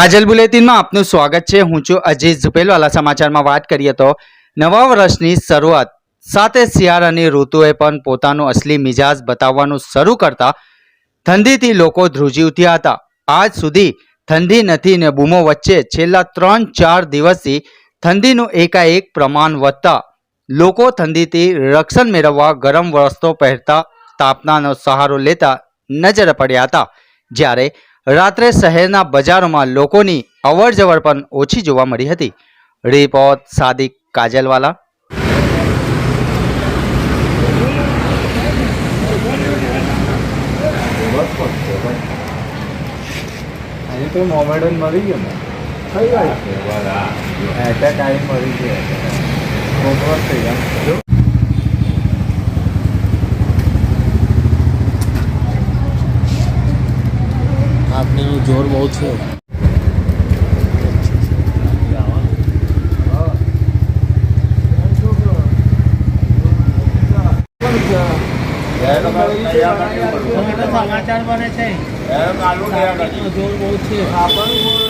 કાજલ બુલેટિનમાં આપનું સ્વાગત છે. હું છું અજીત ઝુપેલવાલા સમાચારમાં વાત કરીએ તો નવા વર્ષની શરૂઆત સાથે શિયાળાની ઋતુએ પણ પોતાનું અસલી મિજાજ બતાવવાનું શરૂ કરતા ઠંડીથી લોકો ધ્રુજી ઉઠ્યા હતા. આજ સુધી ઠંડી નથી ને બૂમો વચ્ચે છેલ્લા ત્રણ ચાર દિવસથી ઠંડીનું એકાએક પ્રમાણ વધતા લોકો ઠંડીથી રક્ષણ મેળવવા ગરમ વસ્ત્રો પહેરતા તાપનાનો સહારો લેતા નજરે પડ્યા હતા. જ્યારે રાત્રે શહેરના બજારોમાં લોકોની અવરજવર પણ ઓછી જોવા મળી હતી. રિપોર્ટ સાદિક કાજલવાલા. તો મોમેડન મરી ગયો ને. એટેક આવી મરી ગયો. થઈ ગયા. આપણીનું જોર બહુ છે. સમાચાર બને છે. જોર બહુ છે.